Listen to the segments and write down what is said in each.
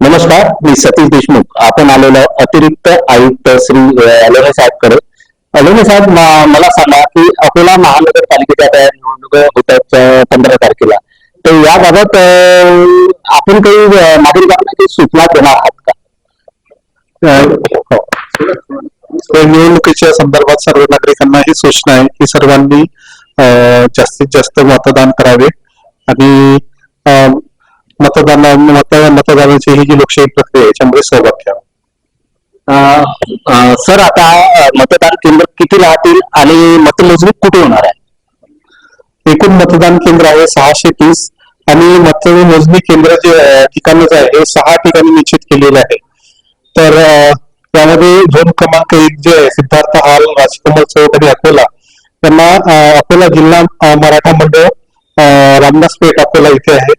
नमस्कार मी सतीश देशमुख. आपण आलेलो अतिरिक्त आयुक्त श्री अलोने साहेबकडे. अलोने साहेब मला सांगा की अकोला महानगरपालिकेच्या आता निवडणुका होत आहेत पंधरा तारखेला. तर याबाबत आपण काही नागरिकांना काही सूचना देणार आहात का? हो. निवडणुकीच्या संदर्भात सर्व नागरिकांना ही सूचना आहे की सर्वांनी जास्तीत जास्त मतदान करावे. आणि मतदान मत मतदानाची ही जी लोकशाही प्रक्रिया आहे याच्यामध्ये सहभाग घ्यावा सर आता मतदान केंद्र किती राहतील आणि मतमोजणी कुठे होणार आहे? एकूण मतदान केंद्र आहे सहाशे तीस आणि मतमोजणी केंद्र जे अं, ठिकाण जे आहे हे सहा ठिकाणी निश्चित केलेले आहे. तर त्यामध्ये झोन क्रमांक एक जे आहे सिद्धार्थ हॉल राजकमल चौक आणि अकोला. त्यांना अकोला जिल्हा मराठा मंडळ रामदास पेठ अकोला इथे आहे.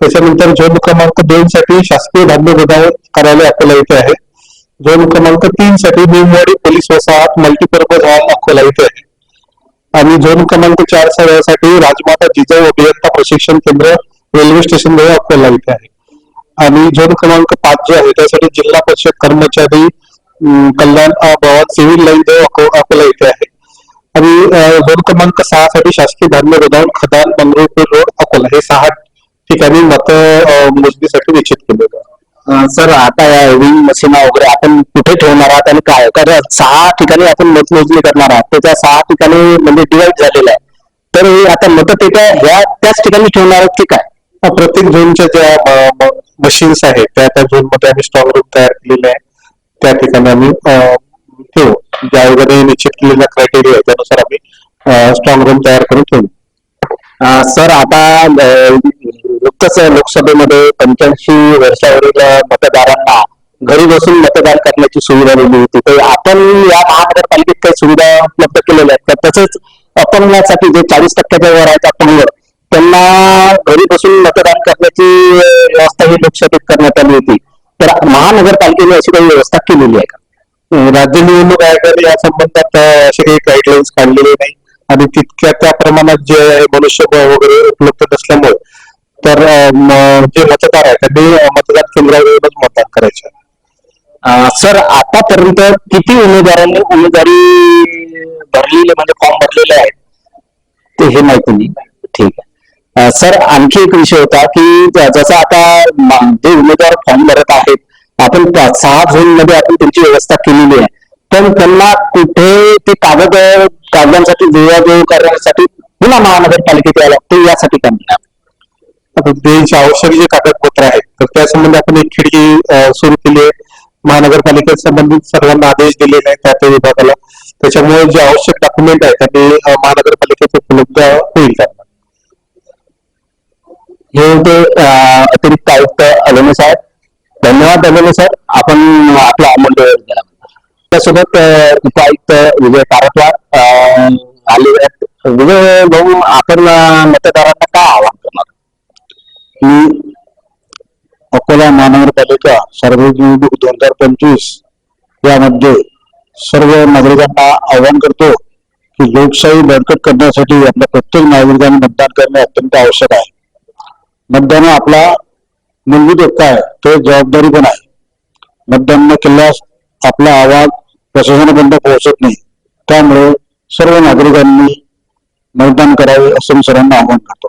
त्याच्यानंतर झोन क्रमांक दोन साठी शासकीय धान्य गोदाम कार्यालय अकोला इथे आहे. झोन क्रमांक तीन साठी निमवाडी पोलीस वसाहत मल्टीपर्पज हॉल अकोला इथे आहे. आणि झोन क्रमांक चारसाठी राजमाता जिजाऊ अभियंता प्रशिक्षण केंद्र रेल्वे स्टेशन जवळ अकोला इथे आहे. आणि झोन क्रमांक पाच जे आहे त्यासाठी जिल्हा परिषद कर्मचारी कल्याण अं, भवन सिव्हिल लाईन जवळ अको- अकोला इथे आहे. आणि झोन क्रमांक सहा साठी शासकीय धान्य गोदाम खदान मंगरुळपीर रोड अकोला. हे सहा ठिकाणी मत मोजणीसाठी निश्चित अं, सर आता या विंग मशीन वगैरे आपण कुठे ठेवणार आहात आणि काय? कारण सहा ठिकाणी आपण मतमोजणी करणार आहात. त्याच्या सहा ठिकाणी म्हणजे डिवाइड झालेलं आहे. तर हे आता मतपेट्या ह्या त्याच ठिकाणी ठेवणार आहेत की काय? प्रत्येक झोनच्या ज्या मशीन्स आहेत त्या त्या झोनमध्ये आम्ही स्ट्रॉंग रूम तयार केलेले आहे. त्या ठिकाणी आम्ही ठेवू. ज्या वगैरे निश्चित केलेल्या क्रायटेरिया आहे त्यानुसार आम्ही स्ट्रॉंग रूम तयार करून ठेवू. सर आता नुकतंच लोकसभेमध्ये पंच्याऐंशी वर्षावरील मतदारांना घरी बसून मतदान करण्याची सुविधा दिली होती. तर आपण या महानगरपालिकेत काही सुविधा उपलब्ध केलेल्या आहेत. तर तसेच अपंगासाठी जे चाळीस टक्क्याच्या वर आहेत अपंग त्यांना घरी बसून मतदान करण्याची व्यवस्था ही लोकसभेत करण्यात आली होती. तर महानगरपालिकेने अशी काही व्यवस्था केलेली आहे का? राज्य निवडणूक आयोगाने या संबंधात असे काही गाईडलाईन्स काढलेले नाही आणि तितक्या त्या प्रमाणात जे आहे मनुष्यबळ वगैरे उपलब्ध नसल्यामुळे तर जे मतदार आहेत त्यांनी मतदान केंद्रावरूनच मतदान करायचं. सर आतापर्यंत किती उमेदवारांनी उमेदवारी भरलेले म्हणजे फॉर्म भरलेले आहेत? ते हे माहिती नाही. ठीक आहे. सर आणखी एक विषय होता की जसं आता जे उमेदवार फॉर्म भरत आहेत आपण सहा झोनमध्ये आपण त्यांची व्यवस्था केलेली आहे. पण त्यांना कुठे ते कागद कागदांसाठी जुळवाजुळव करण्यासाठी पुन्हा महानगरपालिकेत यावं लागते यासाठी काय? म्हणणार आवश्यक जे कागदपत्र आहेत तर त्यासंबंधी आपण एक खिडकी सुरू केली आहे. महानगरपालिकेत संबंधित सर्वांना आदेश दिलेले आहेत त्या त्या विभागाला. त्याच्यामुळे जे आवश्यक डॉक्युमेंट आहेत ते महानगरपालिकेत उपलब्ध होईल त्यांना हे होते अतिरिक्त आयुक्त अलोने साहेब. धन्यवाद अलोने सर आपण आपला अमूल्य वेळ दिला त्यासोबत उपायुक्त विजय कारटवार आले आहेत. विजय भाऊ आपण मतदारांना काय आवाहन करणार की अकोला महानगरपालिका सार्वजनिक निवडणूक दोन हजार पंचवीस यामध्ये सर्व नागरिकांना आवाहन करतो की लोकशाही बळकट करण्यासाठी आपल्या प्रत्येक नागरिकांनी मतदान करणे अत्यंत आवश्यक आहे. मतदान आपला मूलभूत हक्क आहे तो जबाबदारी पण आहे. मतदान न केल्यास आपला आवाज प्रशासनापर्यंत पोहोचत नाही. त्यामुळे सर्व नागरिकांनी मतदान करावे असं मी सर्वांना आवाहन करतो.